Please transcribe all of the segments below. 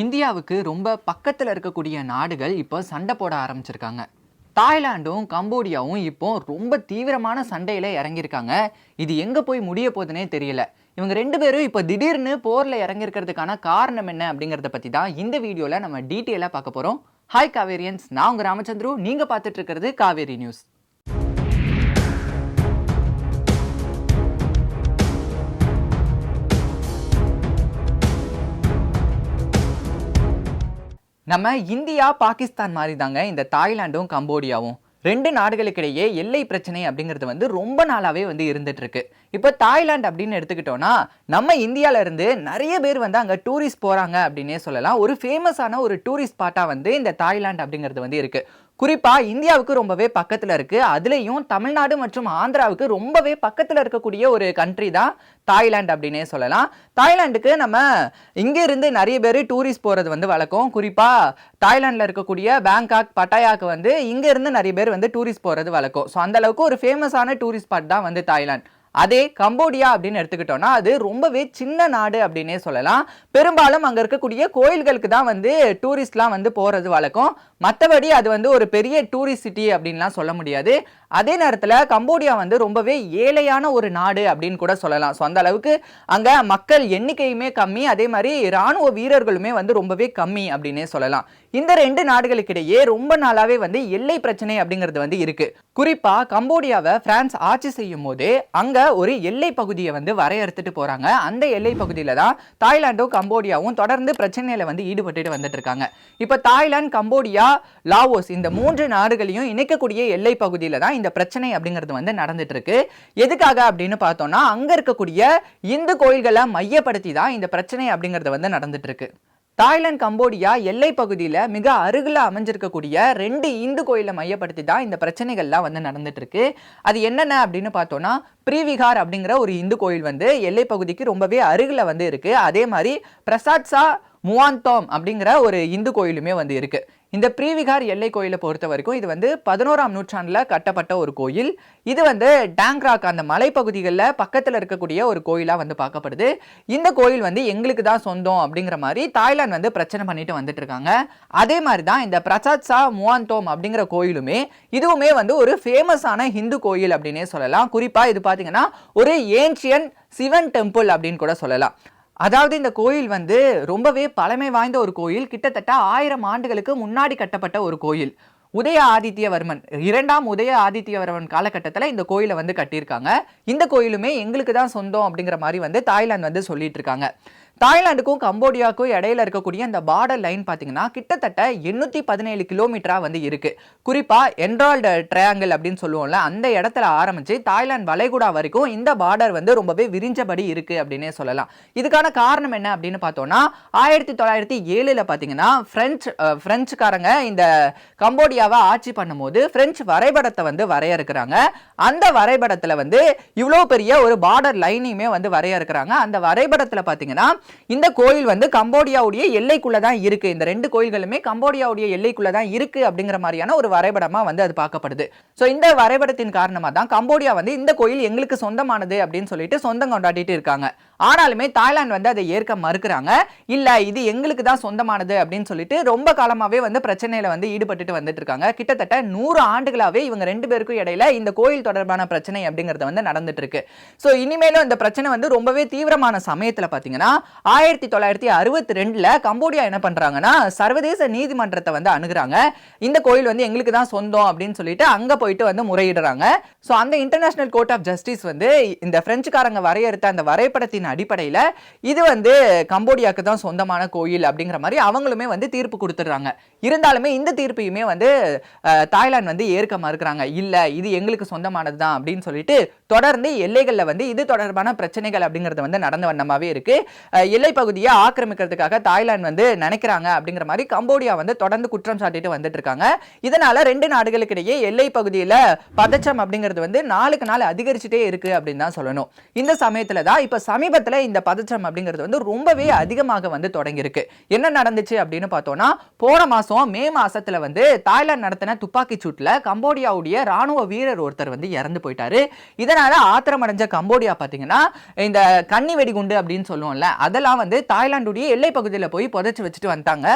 இந்தியாவுக்கு ரொம்ப பக்கத்தில் இருக்கக்கூடிய நாடுகள் இப்போ சண்டை போட ஆரம்பிச்சிருக்காங்க. தாய்லாண்டும் கம்போடியாவும் இப்போ ரொம்ப தீவிரமான சண்டையில் இறங்கியிருக்காங்க. இது எங்கே போய் முடிய போகுதுன்னே தெரியல. இவங்க ரெண்டு பேரும் இப்போ திடீர்னு போரில் இறங்கியிருக்கிறதுக்கான காரணம் என்ன அப்படிங்கிறத பற்றி தான் இந்த வீடியோவில் நம்ம டீட்டெயிலாக பார்க்க போகிறோம் ஹாய் காவேரியன்ஸ். நான் உங்கள் ராமச்சந்திரு. நீங்கள் பார்த்துட்டு இருக்கிறது காவேரி நியூஸ். நம்ம இந்தியா பாகிஸ்தான் மாதிரி தாங்க இந்த தாய்லாண்டும் கம்போடியாவும். ரெண்டு நாடுகளுக்கிடையே எல்லை பிரச்சனை அப்படிங்கிறது வந்து ரொம்ப நாளாகவே வந்து இருந்துட்டு இருக்கு. இப்போ தாய்லாந்து அப்படின்னு எடுத்துக்கிட்டோம்னா நம்ம இந்தியாவிலேருந்து நிறைய பேர் வந்து அங்கே டூரிஸ்ட் போறாங்க அப்படின்னே சொல்லலாம். ஒரு ஃபேமஸான ஒரு டூரிஸ்ட் ஸ்பாட்டா வந்து இந்த தாய்லாந்து அப்படிங்கிறது வந்து இருக்கு. குறிப்பாக இந்தியாவுக்கு ரொம்பவே பக்கத்தில் இருக்குது அதுலேயும் தமிழ்நாடு மற்றும் ஆந்திராவுக்கு ரொம்பவே பக்கத்தில் இருக்கக்கூடிய ஒரு கண்ட்ரி தான் தாய்லாந்து அப்படின்னே சொல்லலாம். தாய்லாண்டுக்கு நம்ம இங்கேருந்து நிறைய பேர் டூரிஸ்ட் போகிறது வந்து வழக்கம். குறிப்பாக தாய்லாண்டில் இருக்கக்கூடிய பேங்காக் பட்டாயாக்கு வந்து இங்கேருந்து நிறைய பேர் வந்து டூரிஸ்ட் போகிறது வழக்கம். ஸோ அந்தளவுக்கு ஒரு ஃபேமஸான டூரிஸ்ட் ஸ்பாட் தான் வந்து தாய்லாந்து. அதே கம்போடியா அப்படின்னு எடுத்துக்கிட்டோம்னா அது ரொம்பவே சின்ன நாடு அப்படின்னே சொல்லலாம். பெரும்பாலும் அங்கே இருக்கக்கூடிய கோயில்களுக்கு தான் வந்து டூரிஸ்ட்லாம் வந்து போகிறது வழக்கம். மற்றபடி அது வந்து ஒரு பெரிய டூரிஸ்ட் சிட்டி அப்படின்லாம் சொல்ல முடியாது. அதே நேரத்தில் கம்போடியா வந்து ரொம்பவே ஏழையான ஒரு நாடு அப்படின்னு கூட சொல்லலாம். ஸோ அந்த அளவுக்கு அங்கே மக்கள் எண்ணிக்கையுமே கம்மி. அதே மாதிரி இராணுவ வீரர்களுமே வந்து ரொம்பவே கம்மி அப்படின்னே சொல்லலாம். இந்த ரெண்டு நாடுகளுக்கிடையே ரொம்ப நாளாவே வந்து எல்லை பிரச்சனை அப்படிங்கிறது வந்து இருக்கு. குறிப்பா கம்போடியாவை பிரான்ஸ் ஆட்சி செய்யும் போது அங்க ஒரு எல்லை பகுதியை வந்து வரையறுத்துட்டு போறாங்க. அந்த எல்லை பகுதியில தான் தாய்லாண்டும் கம்போடியாவும் தொடர்ந்து பிரச்சனையில வந்து ஈடுபட்டுட்டு வந்துட்டு இருக்காங்க. இப்போ தாய்லாந்து கம்போடியா லாவோஸ் இந்த மூன்று நாடுகளையும் இணைக்கக்கூடிய எல்லை பகுதியில தான் இந்த பிரச்சனை அப்படிங்கிறது வந்து நடந்துட்டு இருக்கு. எதுக்காக அப்படின்னு பார்த்தோம்னா அங்க இருக்கக்கூடிய இந்து கோயில்களை மையப்படுத்தி தான் இந்த பிரச்சனை அப்படிங்கிறது வந்து நடந்துட்டு இருக்கு. தாய்லாந்து கம்போடியா எல்லை பகுதியில் மிக அருகில் அமைஞ்சிருக்கக்கூடிய ரெண்டு இந்து கோயிலை மையப்படுத்தி தான் இந்த பிரச்சனைகள்லாம் வந்து நடந்துட்டு இருக்கு அது என்னென்ன அப்படின்னு பார்த்தோன்னா ப்ரீவிகார் அப்படிங்கிற ஒரு இந்து கோயில் வந்து எல்லை பகுதிக்கு ரொம்பவே அருகில் வந்து இருக்கு. அதே மாதிரி பிரசாத்சா முவாந்தோம் அப்படிங்கிற ஒரு இந்து கோயிலுமே வந்து இருக்குது இந்த ப்ரீவிகார் எல்லை கோயிலை பொறுத்த வரைக்கும் இது வந்து பதினோராம் நூற்றாண்டில் கட்டப்பட்ட ஒரு கோயில். இது வந்து டேங்க்ராக் அந்த மலைப்பகுதிகளில் பக்கத்தில் இருக்கக்கூடிய ஒரு கோயிலாக வந்து பார்க்கப்படுது. இந்த கோயில் வந்து எங்களுக்கு தான் சொந்தம் அப்படிங்கிற மாதிரி தாய்லாந்து வந்து பிரச்சனை பண்ணிட்டு வந்துட்டு இருக்காங்க. அதே மாதிரி தான் இந்த பிரசாத்சா முவாந்தோம் அப்படிங்கிற கோயிலுமே இதுவுமே வந்து ஒரு ஃபேமஸான ஹிந்து கோயில் அப்படின்னே சொல்லலாம். குறிப்பாக இது பார்த்தீங்கன்னா ஒரு ஏன்ஷியன் சிவன் டெம்பிள் அப்படின்னு கூட சொல்லலாம். அதாவது இந்த கோயில் வந்து ரொம்பவே பழமை வாய்ந்த ஒரு கோயில். கிட்டத்தட்ட ஆயிரம் ஆண்டுகளுக்கு முன்னாடி கட்டப்பட்ட ஒரு கோயில். உதய ஆதித்யவர்மன் இரண்டாம் உதய ஆதித்யவர்மன் காலகட்டத்தில் இந்த கோயிலை வந்து கட்டியிருக்காங்க. இந்த கோயிலுமே எங்களுக்கு தான் சொந்தம் அப்படிங்கிற மாதிரி வந்து தாய்லாந்து வந்து சொல்லிட்டு இருக்காங்க. தாய்லாந்துக்கும் கம்போடியாவுக்கும் இடையில இருக்கக்கூடிய அந்த பார்டர் லைன் பார்த்தீங்கன்னா கிட்டத்தட்ட எண்ணூற்றி பதினேழு கிலோமீட்டரா வந்து இருக்கு. குறிப்பா என்ரால்டு ட்ரையாங்கிள் அப்படின்னு சொல்லுவோம்ல அந்த இடத்துல ஆரம்பிச்சு தாய்லாந்து வளைகுடா வரைக்கும் இந்த பார்டர் வந்து ரொம்பவே விரிஞ்சபடி இருக்கு அப்படின்னே சொல்லலாம். இதுக்கான காரணம் என்ன அப்படின்னு பார்த்தோம்னா ஆயிரத்தி தொள்ளாயிரத்தி ஏழுல பார்த்தீங்கன்னா பிரெஞ்சு ஃப்ரெஞ்சுக்காரங்க பிரெஞ்சுக்காரங்க இந்த கம்போடியாவை ஆட்சி பண்ணும்போது பிரெஞ்சு வரைபடத்தை வந்து வரையறுக்கிறாங்க. அந்த வரைபடத்தில் வந்து இவ்வளோ பெரிய ஒரு பார்டர் லைனையுமே வந்து வரையறுக்கிறாங்க. அந்த வரைபடத்தில் பார்த்தீங்கன்னா இந்த கோயில் வந்து கம்போடியாவுடைய எல்லைக்குள்ளே தான் இருக்கு. இந்த ரெண்டு கோயில்களுமே கம்போடியாவுடைய எல்லைக்குள்ளே தான் இருக்கு அப்படிங்கிற மாதிரியான ஒரு வரைபடமா வந்து அது பார்க்கப்படுது. ஸோ இந்த வரைபடத்தின் காரணமாக தான் கம்போடியா வந்து இந்த கோயில் எங்களுக்கு சொந்தமானது அப்படின்னு சொல்லிட்டு சொந்தம் கொண்டாடிட்டு இருக்காங்க. ஆனாலுமே தாய்லாந்து வந்து அதை ஏற்க மறுக்கிறாங்க. இல்லை இது எங்களுக்கு தான் சொந்தமானது அப்படின்னு சொல்லிட்டு ரொம்ப காலமாகவே வந்து பிரச்சனையில் வந்து ஈடுபட்டுட்டு வந்துட்டு இருக்காங்க. கிட்டத்தட்ட நூறு ஆண்டுகளாகவே இவங்க ரெண்டு பேருக்கும் இடையில இந்த கோயில் தொடர்பான பிரச்சனை அப்படிங்கிறது வந்து நடந்துட்டு இருக்கு. ஸோ இனிமேலும் இந்த பிரச்சனை வந்து ரொம்பவே தீவிரமான சமயத்தில் பார்த்தீங்கன்னா ஆயிரத்தி தொள்ளாயிரத்தி அறுபத்தி ரெண்டில் கம்போடியா என்ன பண்ணுறாங்கன்னா சர்வதேச நீதிமன்றத்தை வந்து அணுகிறாங்க. இந்த கோயில் வந்து எங்களுக்கு தான் சொந்தம் அப்படின்னு சொல்லிட்டு அங்கே போயிட்டு வந்து முறையிடுறாங்க. ஸோ அந்த இன்டர்நேஷனல் கோர்ட் ஆஃப் ஜஸ்டிஸ் வந்து இந்த பிரெஞ்சுக்காரங்க வரையறுத்த அந்த வரைபடத்தின் அடிப்படையில் இது வந்து கம்போடியாவுக்கு தான் சொந்தமான கோயில் அப்படிங்கிற மாதிரி அவங்களுமே வந்து தீர்ப்பு கொடுத்துட்றாங்க. இருந்தாலுமே இந்த தீர்ப்பையுமே வந்து தாய்லாந்து வந்து ஏற்க மறுக்கிறாங்க. இல்லை இது எங்களுக்கு சொந்தமானது தான் அப்படின்னு சொல்லிட்டு தொடர்ந்து எல்லைகளில் வந்து இது தொடர்பான பிரச்சனைகள் அப்படிங்கிறது வந்து நடந்த வண்ணமாகவே இருக்கு. எல்லை பகுதியை ஆக்கிரமிக்கிறதுக்காக தாய்லாந்து வந்து நினைக்கிறாங்க அப்படிங்கிற மாதிரி கம்போடியா வந்து தொடர்ந்து குற்றம் சாட்டிட்டு வந்துட்டு இருக்காங்க. இதனால ரெண்டு நாடுகளுக்கு இடையே எல்லை பகுதியில் பதச்சம் அப்படிங்கிறது வந்து நாளுக்கு நாள் அதிகரிச்சுட்டே இருக்கு அப்படின்னு தான் சொல்லணும். இந்த சமயத்தில் தான் இப்போ சமீப சமீபத்தில் இந்த பதற்றம் அப்படிங்கிறது வந்து ரொம்பவே அதிகமாக வந்து தொடங்கியிருக்கு. என்ன நடந்துச்சு அப்படின்னு பார்த்தோம்னா போன மாசம் மே மாதத்தில் வந்து தாய்லாந்து நடத்தின துப்பாக்கி சூட்டில் கம்போடியாவுடைய ராணுவ வீரர் ஒருத்தர் வந்து இறந்து போயிட்டாரு. இதனால ஆத்திரமடைஞ்ச கம்போடியா பார்த்தீங்கன்னா இந்த கன்னி வெடிகுண்டு அப்படின்னு சொல்லுவோம்ல அதெல்லாம் வந்து தாய்லாந்துடைய எல்லை பகுதியில் போய் புதைச்சு வச்சுட்டு வந்துட்டாங்க.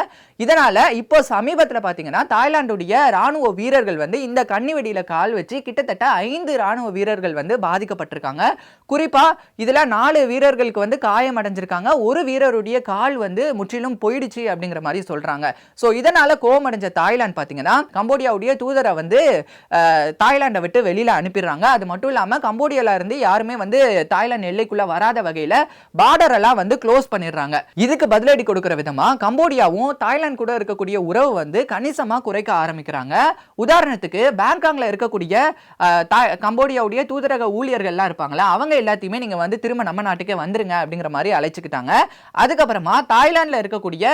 இதனால இப்போ சமீபத்தில் பார்த்தீங்கன்னா தாய்லாந்துடைய ராணுவ வீரர்கள் வந்து இந்த கன்னி வெடியில கால் வச்சு கிட்டத்தட்ட ஐந்து ராணுவ வீரர்கள் வந்து பாதிக்கப்பட்டிருக்காங்க. குறிப்பாக இதில் நாலு வீரர்களுக்கு வந்து காயம் அடைஞ்சிருக்காங்க. ஒரு வீரருடைய கால் வந்து முற்றிலும் போயிடுச்சு அப்படிங்கிற மாதிரி சொல்றாங்க. ஸோ இதனால கோவம் அடைஞ்ச தாய்லாந்து பார்த்தீங்கன்னா கம்போடியாவுடைய தூதரை வந்து தாய்லாண்டை விட்டு வெளியில அனுப்பிடுறாங்க. அது மட்டும் இல்லாம கம்போடியால இருந்து யாருமே வந்து தாய்லாந்து எல்லைக்குள்ள வராத வகையில பார்டர் எல்லாம் வந்து க்ளோஸ் பண்ணிடுறாங்க. இதுக்கு பதிலடி கொடுக்கிற விதமா கம்போடியாவும் தாய்லாந்து கூட இருக்கக்கூடிய உறவு வந்து கணிசமாக குறைக்க ஆரம்பிக்கிறாங்க. உதாரணத்துக்கு பேங்காங்ல இருக்கக்கூடிய கம்போடியாவுடைய தூதரக ஊழியர்கள்லாம் இருப்பாங்களா அவங்க எல்லாத்தையுமே நீங்க வந்து திரும்ப நம்ம நாட்டுக்கே வந்துருங்க அப்படிங்கிற மாதிரி அழைச்சிக்கிட்டாங்க. அதுக்கப்புறமா தாய்லாண்டில் இருக்கக்கூடிய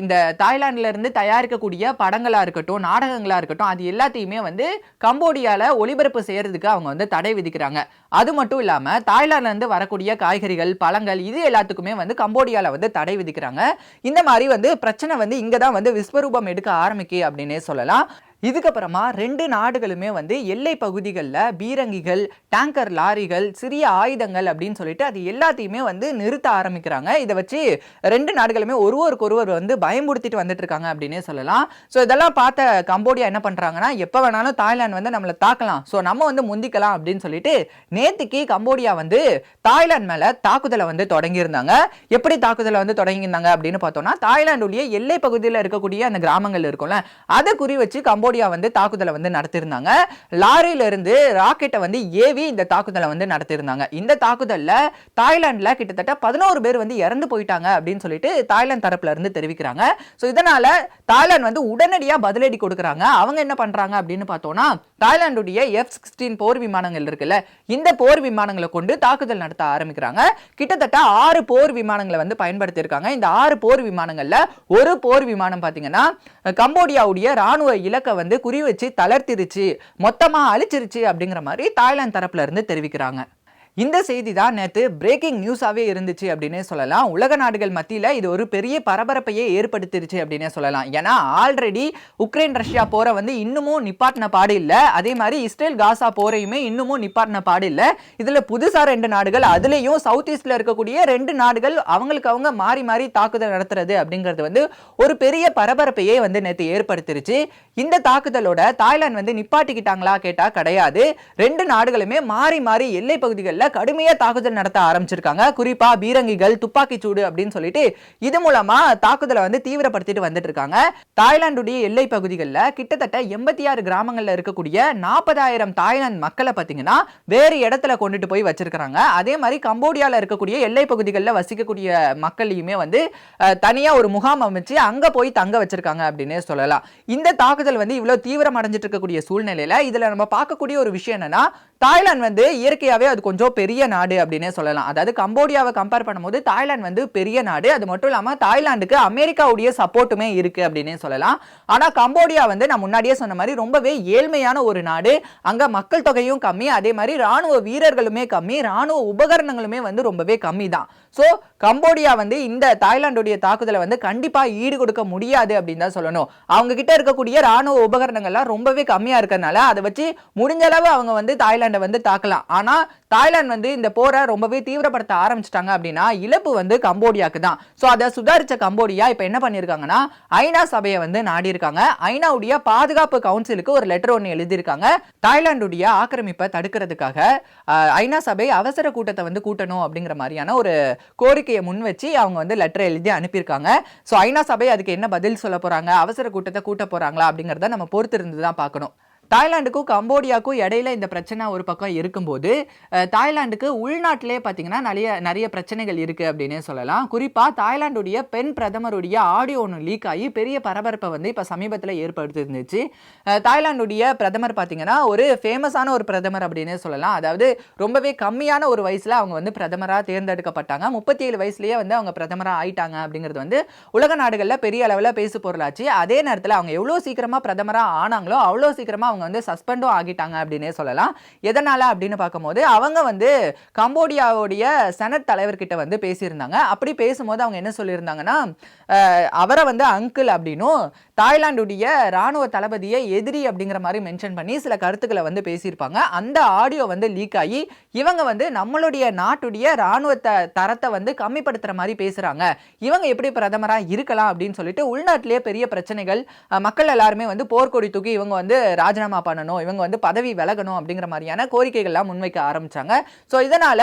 இந்த தாய்லாந்துல இருந்து தயாரிக்கக்கூடிய படங்களாக இருக்கட்டும் நாடகங்களா இருக்கட்டும் அது எல்லாத்தையுமே வந்து கம்போடியால ஒளிபரப்பு செய்கிறதுக்கு அவங்க வந்து தடை விதிக்கிறாங்க. அது மட்டும் இல்லாமல் தாய்லாந்துலேருந்து வரக்கூடிய காய்கறிகள் பழங்கள் இது எல்லாத்துக்குமே வந்து கம்போடியாவில் வந்து தடை விதிக்கிறாங்க. இந்த மாதிரி வந்து பிரச்சனை வந்து இங்கே தான் வந்து விஸ்வரூபம் எடுக்க ஆரம்பிக்கு அப்படின்னே சொல்லலாம். இதுக்கப்புறமா ரெண்டு நாடுகளுமே வந்து எல்லை பகுதிகளில் பீரங்கிகள் டேங்கர் லாரிகள் சிறிய ஆயுதங்கள் அப்படின்னு சொல்லிட்டு அது எல்லாத்தையுமே வந்து நிறுத்த ஆரம்பிக்கிறாங்க. இதை வச்சு ரெண்டு நாடுகளுமே ஒருவருக்கு ஒருவர் வந்து பயமுறுத்திட்டு வந்துட்டு இருக்காங்க அப்படின்னே சொல்லலாம். ஸோ இதெல்லாம் பார்த்த கம்போடியா என்ன பண்ணுறாங்கன்னா எப்போ வேணாலும் தாய்லாந்து வந்து நம்மளை தாக்கலாம். ஸோ நம்ம வந்து முந்திக்கலாம் அப்படின்னு சொல்லிட்டு நேற்றுக்கு கம்போடியா வந்து தாய்லாந்து மேலே தாக்குதலை வந்து தொடங்கியிருந்தாங்க. எப்படி தாக்குதலை வந்து தொடங்கியிருந்தாங்க அப்படின்னு பார்த்தோம்னா தாய்லாந்துடைய எல்லை பகுதியில் இருக்கக்கூடிய அந்த கிராமங்கள் இருக்கும்ல அதை குறி வச்சு கம்போடியா வந்து தாக்குதலை வந்து நடத்தியிருந்தாங்க. லாரியில இருந்து ராக்கெட்டை வந்து ஏவி இந்த தாக்குதலை வந்து நடத்தியிருந்தாங்க. இந்த தாக்குதலில் தாய்லாண்டில் கிட்டத்தட்ட பதினோரு பேர் வந்து இறந்து போயிட்டாங்க அப்படின்னு சொல்லிட்டு தாய்லாந்து தரப்புல இருந்து தெரிவிக்கிறாங்க. ஸோ இதனால தாய்லாந்து வந்து உடனடியாக பதிலடி கொடுக்குறாங்க. அவங்க என்ன பண்ணுறாங்க அப்படின்னு பார்த்தோன்னா தாய்லாந்துடைய எஃப் சிக்ஸ்டீன் போர் விமானங்கள் இருக்குல்ல இந்த போர் விமானங்களை கொண்டு தாக்குதல் நடத்த ஆரம்பிக்கிறாங்க. கிட்டத்தட்ட ஆறு போர் விமானங்களை வந்து பயன்படுத்தியிருக்காங்க. இந்த ஆறு போர் விமானங்கள்ல ஒரு போர் விமானம் பார்த்தீங்கன்னா கம்போடியாவுடைய ராணுவ இலக்கை வந்து குறி வச்சு தளர்த்திருச்சு மொத்தமா அழிச்சிருச்சு அப்படிங்கிற மாதிரி தாய்லாந்து தரப்புல இருந்து தெரிவிக்கிறாங்க. இந்த செய்தி தான் நேற்று பிரேக்கிங் நியூஸாகவே இருந்துச்சு அப்படின்னே சொல்லலாம். உலக நாடுகள் மத்தியில் இது ஒரு பெரிய பரபரப்பையே ஏற்படுத்திருச்சு அப்படின்னே சொல்லலாம். ஏன்னா ஆல்ரெடி உக்ரைன் ரஷ்யா போரை வந்து இன்னமும் நிப்பாட்டின பாடு இல்லை. அதே மாதிரி இஸ்ரேல் காசா போரையுமே இன்னமும் நிப்பாட்டின பாடு இல்லை. இதில் புதுசாக ரெண்டு நாடுகள் அதுலேயும் சவுத் ஈஸ்டில் இருக்கக்கூடிய ரெண்டு நாடுகள் அவங்களுக்கு அவங்க மாறி மாறி தாக்குதல் நடத்துறது அப்படிங்கிறது வந்து ஒரு பெரிய பரபரப்பையே வந்து நேற்று ஏற்படுத்திருச்சு. இந்த தாக்குதலோட தாய்லாந்து வந்து நிப்பாட்டிக்கிட்டாங்களா கேட்டால் கிடையாது. ரெண்டு நாடுகளுமே மாறி மாறி எல்லை பகுதிகளில் கடுமையாக தாக்குதல் நடத்த ஆரம்பிச்சிருக்காங்க. குறிப்பாக பீரங்கிகள் துப்பாக்கி சூடு அப்படின்னு சொல்லிட்டு இது மூலமாக தாக்குதலை வந்து தீவிரப்படுத்திட்டு வந்துட்டு இருக்காங்க தாய்லாந்துடைய எல்லை பகுதிகளில் கிட்டத்தட்ட எண்பத்தி ஆறு கிராமங்களில் இருக்கக்கூடிய நாற்பதாயிரம் தாய்லாந்து மக்களை பார்த்தீங்கன்னா வேறு இடத்துல கொண்டுட்டு போய் வச்சிருக்கிறாங்க. அதே மாதிரி கம்போடியால இருக்கக்கூடிய எல்லை பகுதிகளில் வசிக்கக்கூடிய மக்களையுமே வந்து தனியாக ஒரு முகாம் அமைச்சு அங்கே போய் தங்க வச்சிருக்காங்க அப்படின்னே சொல்லலாம். இந்த தாக்குதல் வந்து இவ்வளோ தீவிரம் அடைஞ்சிட்டு இருக்கக்கூடிய சூழ்நிலையில இதில் நம்ம பார்க்கக்கூடிய ஒரு விஷயம் என்னன்னா தாய்லாந்து வந்து இயற்கையாகவே அது கொஞ்சம் பெரிய நாடு அப்படின்னே சொல்லலாம். அதாவது கம்போடியாவை கம்பேர் பண்ணும்போது தாய்லாந்து வந்து பெரிய நாடு. அது மட்டும் இல்லாமல் தாய்லாந்துக்கு அமெரிக்காவுடைய சப்போர்ட்டுமே இருக்குது அப்படின்னே சொல்லலாம். ஆனால் கம்போடியா வந்து நான் முன்னாடியே சொன்ன மாதிரி ரொம்பவே ஏழ்மையான ஒரு நாடு. அங்கே மக்கள் தொகையும் கம்மி. அதே மாதிரி ராணுவ வீரர்களுமே கம்மி. ராணுவ உபகரணங்களுமே வந்து ரொம்பவே கம்மி தான் ஸோ கம்போடியா வந்து இந்த தாய்லாந்துடைய தாக்குதலை வந்து கண்டிப்பாக ஈடு கொடுக்க முடியாது அப்படின்னு தான் சொல்லணும். அவங்க கிட்ட இருக்கக்கூடிய ராணுவ உபகரணங்கள்லாம் ரொம்பவே கம்மியாக இருக்கிறதுனால அதை வச்சு முடிஞ்ச அளவு அவங்க வந்து தாய்லாண்டை வந்து தாக்கலாம். ஆனால் தாய்லாந்து வந்து இந்த போரை ரொம்பவே தீவிரப்படுத்த ஆரம்பிச்சிட்டாங்க அப்படின்னா இழப்பு வந்து கம்போடியாக்கு தான். ஸோ அதை சுதாரித்த கம்போடியா இப்போ என்ன பண்ணியிருக்காங்கன்னா ஐநா சபையை வந்து நாடியிருக்காங்க. ஐநாவுடைய பாதுகாப்பு கவுன்சிலுக்கு ஒரு லெட்டர் ஒன்று எழுதியிருக்காங்க. தாய்லாந்துடைய ஆக்கிரமிப்பை தடுக்கிறதுக்காக ஐநா சபை அவசர கூட்டத்தை வந்து கூட்டணும் அப்படிங்கிற மாதிரியான ஒரு கோரிக்கையை முன் வச்சு அவங்க வந்து லெட்டர் எழுதி அனுப்பியிருக்காங்க. ஸோ ஐநா சபை அதுக்கு என்ன பதில் சொல்ல போறாங்க? அவசர கூட்டத்தை கூட்ட போறாங்களா அப்படிங்கிறத நம்ம பொறுத்திருந்து தான் பார்க்கணும். தாய்லாந்துக்கும் கம்போடியாவுக்கும் இடையில இந்த பிரச்சனை ஒரு பக்கம் இருக்கும்போது தாய்லாந்துக்கு உள்நாட்டிலே பார்த்தீங்கன்னா நிறைய நிறைய பிரச்சனைகள் இருக்குது அப்படின்னே சொல்லலாம். குறிப்பாக தாய்லாந்துடைய பெண் பிரதமருடைய ஆடியோ ஒன்று லீக் ஆகி பெரிய பரபரப்பை வந்து இப்போ சமீபத்தில் ஏற்படுத்திருந்துச்சு அஹ், தாய்லாந்துடைய பிரதமர் பார்த்தீங்கன்னா ஒரு ஃபேமஸான ஒரு பிரதமர் அப்படின்னே சொல்லலாம். அதாவது ரொம்பவே கம்மியான ஒரு வயசில் அவங்க வந்து பிரதமராக தேர்ந்தெடுக்கப்பட்டாங்க. முப்பத்தி ஏழு வயசுலேயே வந்து அவங்க பிரதமராக ஆயிட்டாங்க அப்படிங்கிறது வந்து உலக நாடுகளில் பெரிய அளவில் பேசு பொருளாச்சு அதே நேரத்தில் அவங்க எவ்வளோ சீக்கிரமாக பிரதமராக ஆனாங்களோ அவ்வளோ சீக்கிரமாக அவங்க அவங்க வந்து சஸ்பெண்டும் ஆகிட்டாங்க அப்படின்னே சொல்லலாம். எதனால அப்படின்னு பார்க்கும்போது அவங்க வந்து கம்போடியாவுடைய செனட் தலைவர்கிட்ட வந்து பேசியிருந்தாங்க. அப்படி பேசும்போது அவங்க என்ன சொல்லியிருந்தாங்கன்னா அவரை வந்து அங்கிள் அப்படின்னும் தாய்லாந்துடைய ராணுவ தளபதியை எதிரி அப்படிங்கிற மாதிரி மென்ஷன் பண்ணி சில கருத்துக்களை வந்து பேசியிருப்பாங்க. அந்த ஆடியோ வந்து லீக் ஆகி இவங்க வந்து நம்மளுடைய நாட்டுடைய ராணுவ த தரத்தை வந்து கம்மிப்படுத்துற மாதிரி பேசுறாங்க. இவங்க எப்படி பிரதமரா இருக்கலாம் அப்படின்னு சொல்லிட்டு உள்நாட்டிலேயே பெரிய பிரச்சனைகள் மக்கள் எல்லாருமே வந்து போர்க்கொடி தூக்கி இவங்க வந்து ராஜினாமா பண்ணணும்? இவங்க வந்து பதவி விலகணும் அப்படிங்கிற மாதிரியான கோரிக்கைகள்லாம் முன்வைக்க ஆரம்பிச்சாங்க. ஸோ இதனால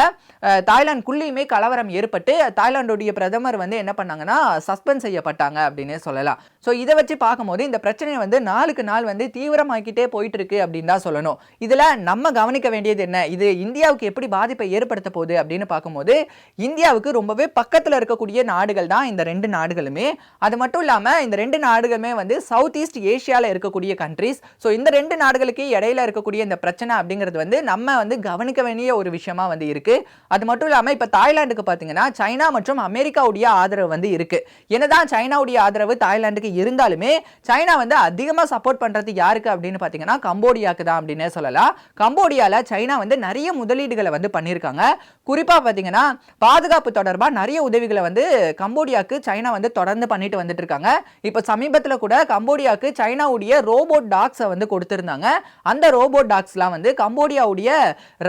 தாய்லாந்துக்குள்ளேயுமே கலவரம் ஏற்பட்டு தாய்லாந்துடைய பிரதமர் வந்து என்ன பண்ணாங்கன்னா சஸ்பெண்ட் செய்யப்பட்டாங்க அப்படின்னு சொல்லலாம். ஸோ இதை வச்சு பார்க்கும்போது இந்த பிரச்சனை வந்து நாளுக்கு நாள் வந்து தீவிரமாக்கிட்டே போயிட்டு இருக்கு அப்படின்னு தான் சொல்லணும். இதில் நம்ம கவனிக்க வேண்டியது என்ன? இது இந்தியாவுக்கு எப்படி பாதிப்பை ஏற்படுத்த போகுது அப்படின்னு பார்க்கும்போது இந்தியாவுக்கு ரொம்பவே பக்கத்தில் இருக்கக்கூடிய நாடுகள் தான் இந்த ரெண்டு நாடுகளுமே. அது மட்டும் இல்லாமல் இந்த ரெண்டு நாடுகளுமே வந்து சவுத் ஈஸ்ட் ஏஷியாவில் இருக்கக்கூடிய கண்ட்ரிஸ் ஸோ இந்த ரெண்டு நாடுகளுக்கு இடையில இருக்கக்கூடிய இந்த பிரச்சனை அப்படிங்கிறது வந்து நம்ம வந்து கவனிக்க வேண்டிய ஒரு விஷயமா வந்து இருக்கு. அது மட்டும் இல்லாமல் இப்போ தாய்லாந்துக்கு பார்த்தீங்கன்னா சைனா மற்றும் அமெரிக்காவுடைய ஆதரவு வந்து இருக்கு. என்னதான் சைனாவுடைய ஆதரவு தாய்லாந்துக்கு இருந்தாலுமே சைனா வந்து அதிகமாக சப்போர்ட் பண்ணுறது யாருக்கு அப்படின்னு பார்த்தீங்கன்னா கம்போடியாக்கு தான் அப்படின்னே சொல்லலாம். கம்போடியாவில் சைனா வந்து நிறைய முதலீடுகளை வந்து பண்ணியிருக்காங்க. குறிப்பாக பார்த்தீங்கன்னா பாதுகாப்பு தொடர்பாக நிறைய உதவிகளை வந்து கம்போடியாவுக்கு சைனா வந்து தொடர்ந்து பண்ணிட்டு வந்துட்டு இருக்காங்க இப்போ சமீபத்தில் கூட கம்போடியாவுக்கு சைனாவுடைய ரோபோட் டாக்ஸை வந்து கொடுத்துருந்தாங்க. அந்த ரோபோட் டாக்ஸ்லாம் வந்து கம்போடியாவுடைய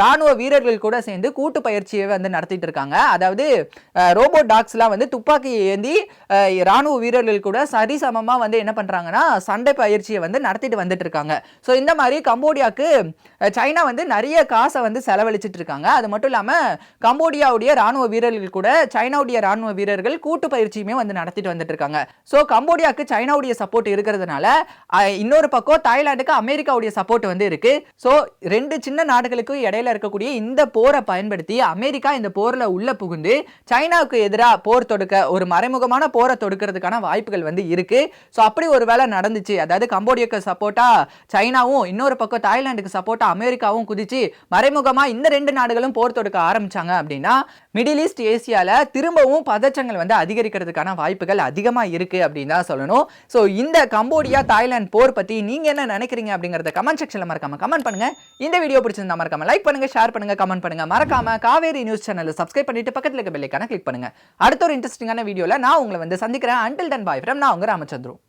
ராணுவ வீரர்கள் கூட சேர்ந்து கூட்டு பயிற்சியை வந்து நடத்திட்டு இருக்காங்க அதாவது ரோபோட் டாக்ஸ்லாம் வந்து துப்பாக்கி ஏந்தி ராணுவ வீரர்கள் கூட சரிசம சரிசமமா வந்து என்ன பண்ணுறாங்கன்னா சண்டை பயிற்சியை வந்து நடத்திட்டு வந்துட்டு இருக்காங்க ஸோ இந்த மாதிரி கம்போடியாவுக்கு சைனா வந்து நிறைய காசை வந்து செலவழிச்சிட்டு இருக்காங்க. அது மட்டும் இல்லாமல் கம்போடியாவுடைய ராணுவ வீரர்கள் கூட சைனாவுடைய ராணுவ வீரர்கள் கூட்டு பயிற்சியுமே வந்து நடத்திட்டு வந்துட்டு இருக்காங்க ஸோ கம்போடியாவுக்கு சைனாவுடைய சப்போர்ட் இருக்கிறதுனால இன்னொரு பக்கம் தாய்லாந்துக்கு அமெரிக்காவுடைய சப்போர்ட் வந்து இருக்கு. ஸோ ரெண்டு சின்ன நாடுகளுக்கும் இடையில இருக்கக்கூடிய இந்த போரை பயன்படுத்தி அமெரிக்கா இந்த போரில் உள்ள புகுந்து சைனாவுக்கு எதிராக போர் தொடுக்க ஒரு மறைமுகமான போரை தொடுக்கிறதுக்கான வாய்ப்புகள் வந்து இருக்கு. ஸோ அப்படி ஒரு வேலை நடந்துச்சு. அதாவது கம்போடியாவுக்கு சப்போர்ட்டா சைனாவும் இன்னொரு பக்கம் தாய்லாந்துக்கு சப்போர்ட்டாக அமெரிக்காவும் குதிச்சு மறைமுகமா இந்த ரெண்டு நாடுகளும் போர் தொடுக்க ஆரம்பிச்சாங்க அப்படின்னா மிடில் ஈஸ்ட் ஏசியாவில் திரும்பவும் பதற்றங்கள் வந்து அதிகரிக்கிறதுக்கான வாய்ப்புகள் அதிகமாக இருக்குது அப்படின்னு தான் சொல்லணும். ஸோ இந்த கம்போடியா தாய்லாந்து போர் பற்றி நீங்கள் என்ன நினைக்கிறீங்க அப்படிங்கிறத கமெண்ட் செக்ஷனில் மறக்காம கமெண்ட் பண்ணுங்க. இந்த வீடியோ பிடிச்சிருந்தா மறக்காம லைக் பண்ணுங்க ஷேர் பண்ணுங்கள் கமெண்ட் பண்ணுங்கள் மறக்காம காவேரி நியூஸ் சேனலில் சப்ஸ்கிரைப் பண்ணிட்டு பக்கத்தில் இருக்க பெல்லைக்கான கிளிக் பண்ணுங்க. அடுத்த ஒரு இன்ட்ரெஸ்டிங்கான வீடியோவில் நான் உங்களை வந்து சந்திக்கிறேன். அண்டில் தன் பாய் ஃப்ரம் நான் உங்கள் ராமச்சந்திரம்